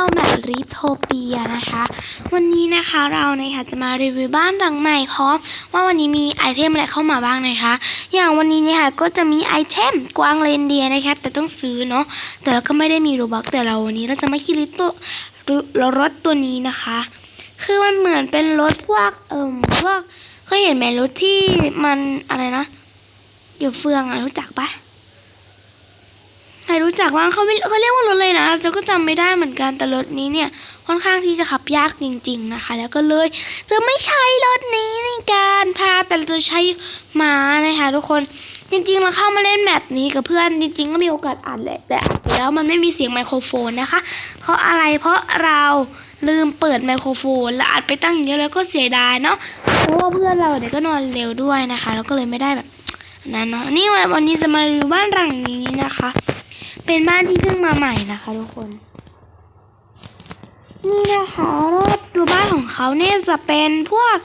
เข้าแบบริโทเปียนะคะ วันนี้นะคะเรานะคะจะมารีวิวบ้านหลังใหม่พร้อมว่าวันนี้มีไอเทมอะไรเข้ามาบ้างนะคะ อย่างวันนี้เนี่ยค่ะก็จะมีไอเทมกวางเรนเดียนะคะ แต่ต้องซื้อเนาะแต่เราก็ไม่ได้มีโรบักแต่เราวันนี้เราจะมาขี่รถตัวรถตัวนี้นะคะ คือมันเหมือนเป็นรถพวกเอ่มพวกเคยเห็นไหมรถที่มันอะไรนะเกี่ยวเฟืองอะรู้จักปะ ใครรู้จักว่างเขาไม่เขาเรียกว่ารถเลยนะเราก็จำไม่ได้เหมือนกันแต่รถนี้เนี่ยค่อนข้างที่จะขับยากจริง ๆนะคะ แล้วก็เลยจะไม่ใช้รถนี้ในการพาแต่จะใช้ม้านะคะทุกคนจริงๆเราเข้ามาเล่นแบบนี้กับเพื่อนจริง ๆ ก็มีโอกาสอัดแหละแต่อัดแล้วมันไม่มีเสียงไมโครโฟนนะคะ เพราะอะไรเพราะเราลืมเปิดไมโครโฟน และอัดไปตั้งเยอะแล้วก็เสียดายเนาะเพราะว่าเพื่อนเราเนี่ยก็นอนเร็วด้วยนะคะ แล้วก็เลยไม่ได้แบบนั้นเนาะนี่วันนี้จะมารีวิวบ้านหลังนี้นะคะ เป็นบ้านที่เพิ่งมาใหม่นะคะทุกคน นี่นะคะรอบตัวบ้านของเขาเนี่ยจะเป็นพวก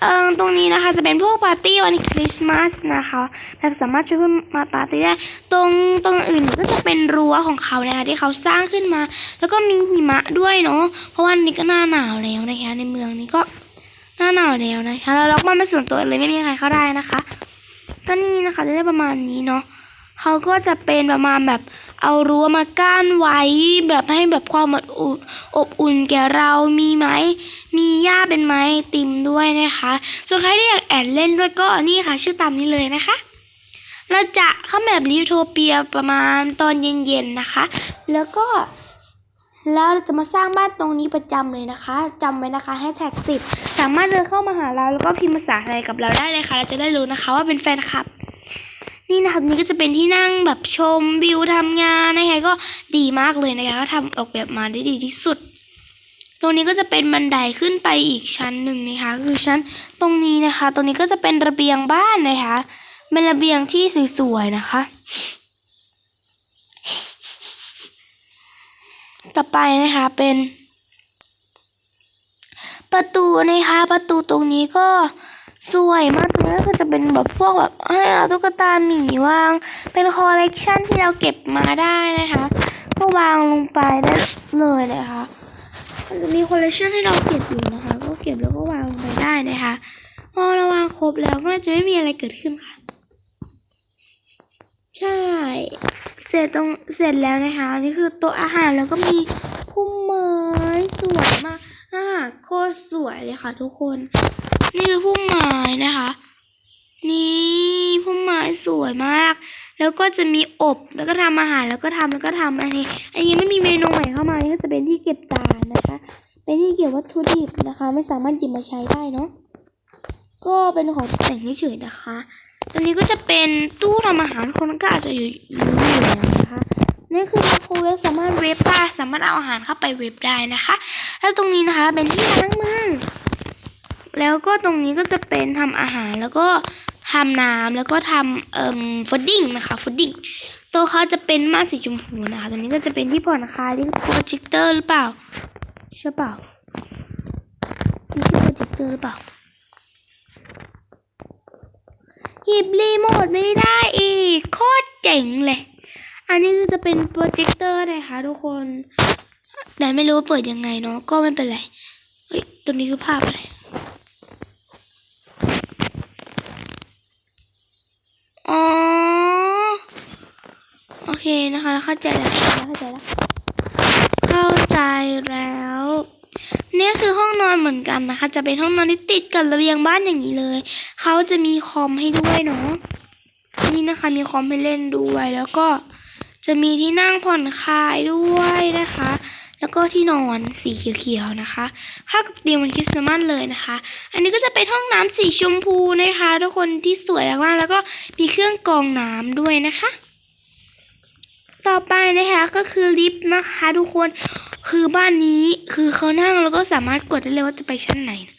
เอ่อตรงนี้นะคะจะเป็นพวกปาร์ตี้วันคริสต์มาสนะคะแบบสามารถช่วยเพื่อนมาปาร์ตี้ได้ ตรงตรงอื่นก็จะเป็นรั้วของเขานะคะที่เขาสร้างขึ้นมา แล้วก็มีหิมะด้วยเนาะเพราะว่านี่ก็หน้าหนาวแล้วนะคะในเมืองนี้ก็หน้าหนาวแล้วนะคะแล้วล็อกมันเป็นส่วนตัวเลยไม่มีใครเข้าได้นะคะก็นี่นะคะจะได้ประมาณนี้เนาะ เขาก็จะเป็นประมาณแบบเอารั้วมากั้นไว้แบบให้แบบความอบอุ่นอบอุ่นแก่เรามีไหมมีหญ้าเป็นไม้ติมด้วยนะคะส่วนใครที่อยากแอดเล่นด้วยก็นี่ค่ะ ชื่อตามนี้เลยนะคะ เราจะเข้าแบบลิโทเปียประมาณตอนเย็นๆนะคะ แล้วก็แล้วเราจะมาสร้างบ้านตรงนี้ประจำเลยนะคะจำไว้นะคะให้แท็กสิบสามารถเดินเข้ามาหาเราแล้วก็พิมพ์ภาษาไทยกับเราได้เลยค่ะ เราจะได้รู้นะคะว่าเป็นแฟนคลับ นี่นะคะนี่ก็จะเป็นที่นั่งแบบชมวิวทำงานนะคะก็ดีมากเลยนะคะก็ทำออกแบบมาได้ดีที่สุด ตรงนี้ก็จะเป็นบันไดขึ้นไปอีกชั้นหนึ่งนะคะ คือชั้นตรงนี้นะคะ ตรงนี้ก็จะเป็นระเบียงบ้านนะคะเป็นระเบียงที่สวยๆนะคะ ต่อไปนะคะเป็น ประตูนะคะประตูตรงนี้ก็ สวยมากเลยก็คือจะเป็นแบบพวกแบบให้เอาตุ๊กตาหมีวาง เป็นคอลเลกชันที่เราเก็บมาได้นะคะก็วางลงไปได้เลยนะคะมันจะมีคอลเลกชันให้เราเก็บอยู่นะคะ ก็เก็บแล้วก็วางลงไปได้นะคะพอเราวางครบแล้วก็จะไม่มีอะไรเกิดขึ้นค่ะ ใช่ เสร็จตรงเสร็จแล้วนะคะอันนี่คือโต๊ะอาหารแล้วก็มีพุ่มไม้สวยมากอ่าโคตรสวยเลยค่ะทุกคน นี่คือพุ่มไม้นะคะ นี่พุ่มไม้สวยมาก แล้วก็จะมีอบแล้วก็ทำอาหารแล้วก็ทำแล้วก็ทำอันนี้ อันนี้ไม่มีเมนูใหม่เข้ามานี่ก็จะเป็นที่เก็บจานนะคะ เป็นที่เก็บวัตถุดิบนะคะ ไม่สามารถหยิบมาใช้ได้เนาะก็เป็นของแต่งเฉยๆนะคะตรงนี้ก็จะเป็นตู้ทำอาหารคนก็อาจจะอยู่รู้อยู่นะคะนี่คือไมโครเวฟสามารถเวฟได้สามารถเอาอาหารเข้าไปเวฟได้นะคะ แล้วตรงนี้นะคะเป็นที่ล้างมือ แล้วก็ตรงนี้ก็จะเป็นทำอาหารแล้วก็ทำน้ำแล้วก็ทำเอ่มฟุดดิ้งนะคะฟุดดิ้งตัวเขาจะเป็นม่านสีชมพูนะคะ ตรงนี้ก็จะเป็นที่ผ่อนคลายที่โปรเจคเตอร์หรือเปล่าใช่เปล่านี่ใช่โปรเจคเตอร์หรือเปล่าหยิบรีโมทไม่ได้อีกโคตรเจ๋งเลย อันนี้คือจะเป็นโปรเจคเตอร์นะคะทุกคน แต่ไม่รู้ว่าเปิดยังไงเนาะก็ไม่เป็นไร เฮ้ยตรงนี้คือภาพอะไร อ๋อ โอเค นะคะเข้าใจแล้วเข้าใจแล้วเข้าใจแล้วเนี่ยคือห้องนอนเหมือนกันนะคะ จะเป็นห้องนอนที่ติดกับระเบียงบ้านอย่างนี้เลย เขาจะมีคอมให้ด้วยเนาะนี่นะคะมีคอมให้เล่นด้วยแล้วก็จะมีที่นั่งผ่อนคลายด้วยนะคะ แล้วก็ที่นอนสีเขียวๆนะคะเข้ากับเตียงวันคริสต์มาสเลยนะคะ อันนี้ก็จะเป็นห้องน้ำสีชมพูนะคะ ทุกคนที่สวยมากๆแล้วก็มีเครื่องกรองน้ำด้วยนะคะ ต่อไปนะคะก็คือลิฟต์นะคะทุกคนคือบ้านนี้คือเขานั่งแล้วก็สามารถกดได้เลยว่าจะไปชั้นไหนนะ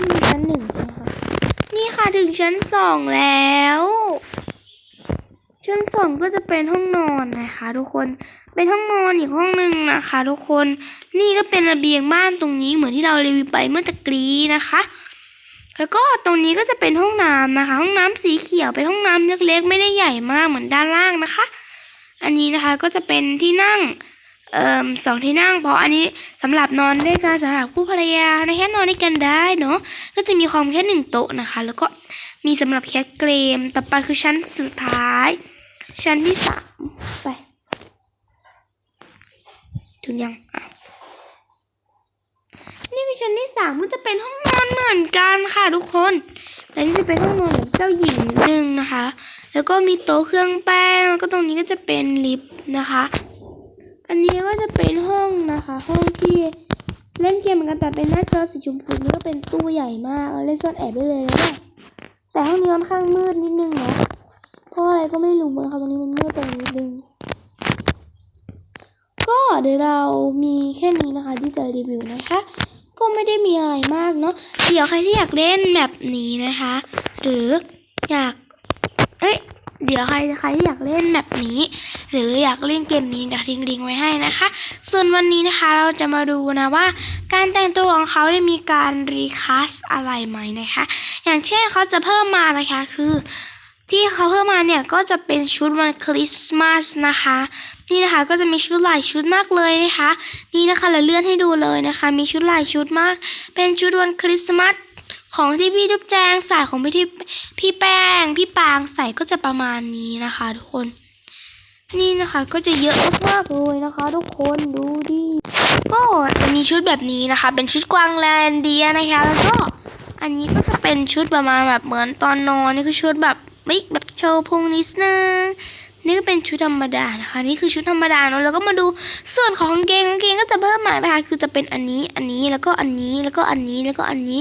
นี่ชั้นหนึ่งนะคะนี่ค่ะถึงชั้นสองแล้ว ชั้นสองก็จะเป็นห้องนอนนะคะ ทุกคนเป็นห้องนอนอีกห้องหนึ่งนะคะ ทุกคนนี่ก็เป็นระเบียงบ้านตรงนี้เหมือนที่เรารีวิวไปเมื่อตะกี้นะคะแล้วก็ตรงนี้ก็จะเป็นห้องน้ำนะคะ ห้องน้ำสีเขียวเป็นห้องน้ำเล็กๆ ไม่ได้ใหญ่มากเหมือนด้านล่างนะคะ อันนี้นะคะก็จะเป็นที่นั่งเอ่อสองที่นั่งเพราะอันนี้สำหรับนอนด้วยกันสำหรับคู่ภรรยานะแค่นอนด้วยกันได้เนาะก็จะมีความแค่หนึ่งโต๊ะนะคะ แล้วก็มีสำหรับแค่เกรมต่อไปคือชั้นสุดท้าย ชั้นที่สามไปถึงยังอะนี่คือชั้นที่สามก็จะเป็นห้องนอนเหมือนกันค่ะทุกคน และนี่จะเป็นห้องนอนแบบเจ้าหญิงนิดนึงนะคะ แล้วก็มีโต๊ะเครื่องแป้งแล้วก็ตรงนี้ก็จะเป็นลิฟต์นะคะ อันนี้ก็จะเป็นห้องนะคะ ห้องที่เล่นเกมเหมือนกันแต่เป็นหน้าจอสีชมพูนี่ก็เป็นตู้ใหญ่มากเล่นซ่อนแอบได้เลยนะเนี่ยแต่ห้องนี้ค่อนข้างมืดนิดนึงเนาะเพราะอะไรก็ไม่รู้นะคะตรงนี้มันมืดไปนิดนึงก็เดี๋ยวเรามีแค่นี้นะคะที่จะรีวิวนะคะ ก็ไม่ได้มีอะไรมากเนาะเดี๋ยวใครที่อยากเล่นแบบนี้นะคะ หรืออยากเอ้ยเดี๋ยวใครใครที่อยากเล่นแบบนี้ หรืออยากเล่นเกมนี้เดี๋ยวทิ้งลิงก์ไว้ให้นะคะ ส่วนวันนี้นะคะเราจะมาดูนะว่า การแต่งตัวของเขาได้มีการรีคัสอะไรไหมนะคะ อย่างเช่นเขาจะเพิ่มมานะคะคือ ที่เขาเพิ่มมาเนี่ยก็จะเป็นชุดวันคริสต์มาสนะคะ นี่นะคะก็จะมีชุดหลายชุดมากเลยนะคะ นี่นะคะเราเลื่อนให้ดูเลยนะคะ มีชุดหลายชุดมาก เป็นชุดวันคริสต์มาสของที่พี่จุ๊บแจงใส่ของพี่ที่พี่แป้ง พี่ปางใส่ก็จะประมาณนี้นะคะทุกคน นี่นะคะก็จะเยอะมากๆเลยนะคะ ทุกคนดูดิก็จะมีชุดแบบนี้นะคะ เป็นชุดกวางแลนเดียนะคะ แล้วก็อันนี้ก็จะเป็นชุดประมาณแบบเหมือนตอนนอนนี่คือชุดแบบ ไม่แบบโชว์พุงนิดนึงนี่ก็เป็นชุดธรรมดานะคะ นี่คือชุดธรรมดาเนาะแล้วก็มาดูส่วนของกางเกงกางเกงก็จะเพิ่มมานะคะคือจะเป็นอันนี้อันนี้แล้วก็อันนี้แล้วก็อันนี้แล้วก็อันนี้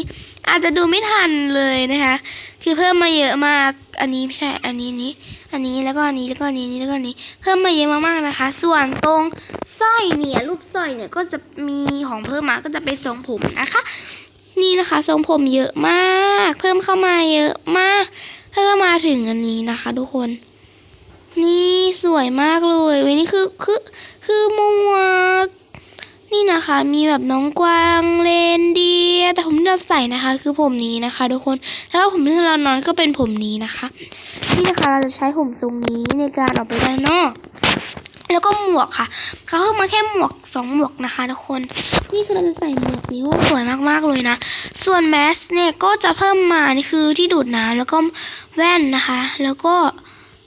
อาจจะดูไม่ทันเลยนะคะ คือเพิ่มมาเยอะมากอันนี้ไม่ใช่อันนี้นี้อันนี้แล้วก็อันนี้แล้วก็อันนี้แล้วก็อันนี้ เพิ่มมาเยอะมากๆนะคะ ส่วนตรงสร้อยเนี่ยรูปสร้อยเนี่ยก็จะมีของเพิ่มมาก็จะเป็นทรงผมนะคะ นี่นะคะทรงผมเยอะมาก เพิ่มเข้ามาเยอะมาก ถ้าก็มาถึงอันนี้นะคะ ทุกคน นี่สวยมากเลยเว้ยนี่คือคือคือมัวนี่นะคะ มีแบบน้องกวางเลนเดีย แต่ผมที่เราใส่นะคะ คือผมนี้นะคะ ทุกคนแล้วผมที่เรานอนก็เป็นผมนี้นะคะ นี่นะคะเราจะใช้ผมทรงนี้ในการออกไปด้านนอก แล้วก็หมวกค่ะเขาเพิ่มมาแค่หมวกสองหมวกนะคะทุกคน นี่คือเราจะใส่หมวกนี้ว่าสวยมากๆเลยนะ ส่วนแมสเนี่ยก็จะเพิ่มมานี่คือที่ดูดน้ำแล้วก็แว่นนะคะ แล้วก็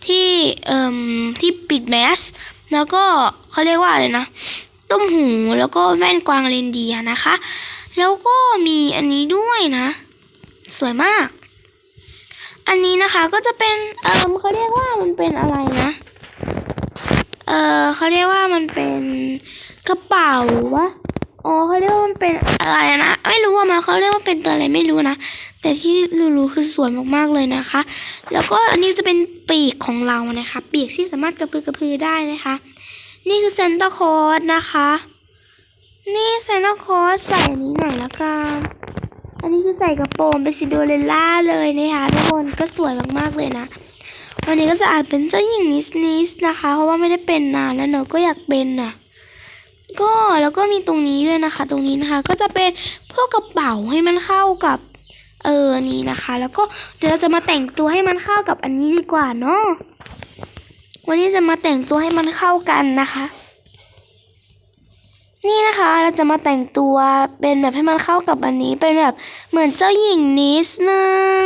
ที่เอ่มที่ปิดแมสแล้วก็เขาเรียกว่าอะไรนะตุ้มหูแล้วก็แว่นกวางเรนเดียร์นะคะ แล้วก็มีอันนี้ด้วยนะ สวยมาก อันนี้นะคะก็จะเป็นเอ่มเขาเรียกว่ามันเป็นอะไรนะเออเขาเรียกว่ามันเป็นกระเป๋าวะอ๋อเขาเรียกว่ามันเป็นอะไรนะ ไม่รู้ว่ามาเขาเรียกว่าเป็นตัวอะไรไม่รู้นะ แต่ที่รู้ๆคือสวยมากๆเลยนะคะ แล้วก็อันนี้จะเป็นปีกของเรานะคะ ปีกที่สามารถกระพือกระพือได้นะคะ นี่คือเซนต์คอร์สนะคะ นี่เซนต์คอร์สใส่อันนี้หน่อยละกันอันนี้คือใส่กระโปรงเป็นซิโดเรลล่าเลยนะคะทุกคนก็สวยมากๆเลยนะ วันนี้ก็จะอาจเป็นเจ้าหญิงนิสนิสนะคะ เพราะว่าไม่ได้เป็นนานแล้วเนอะก็อยากเป็นน่ะก็แล้วก็มีตรงนี้ด้วยนะคะ ตรงนี้นะคะก็จะเป็นพวกกระเป๋าให้มันเข้ากับเออนี่นะคะ แล้วก็เดี๋ยวเราจะมาแต่งตัวให้มันเข้ากับอันนี้ดีกว่าเนาะวันนี้จะมาแต่งตัวให้มันเข้ากันนะคะ นี่นะคะเราจะมาแต่งตัวเป็นแบบให้มันเข้ากับอันนี้เป็นแบบเหมือนเจ้าหญิงนิดนึง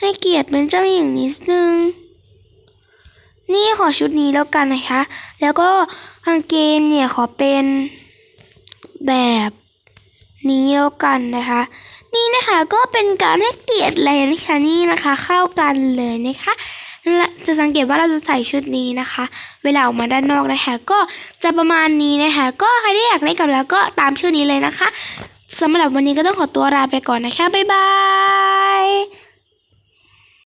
ให้เกียรติเป็นเจ้าหญิงนิดนึง นี่ขอชุดนี้แล้วกันนะคะ แล้วก็กางเกงเนี่ยขอเป็นแบบนี้แล้วกันนะคะ นี่นะคะก็เป็นการให้เกียรติเลยนะคะนี่นะคะเข้ากันเลยนะคะจะสังเกตว่าเราจะใส่ชุดนี้นะคะ เวลาออกมาด้านนอกนะคะ ก็จะประมาณนี้นะคะ ก็ใครที่อยากเล่นกับเราก็ตามชื่อนี้เลยนะคะสำหรับวันนี้ก็ต้องขอตัวลาไปก่อนนะคะ บ๊ายบาย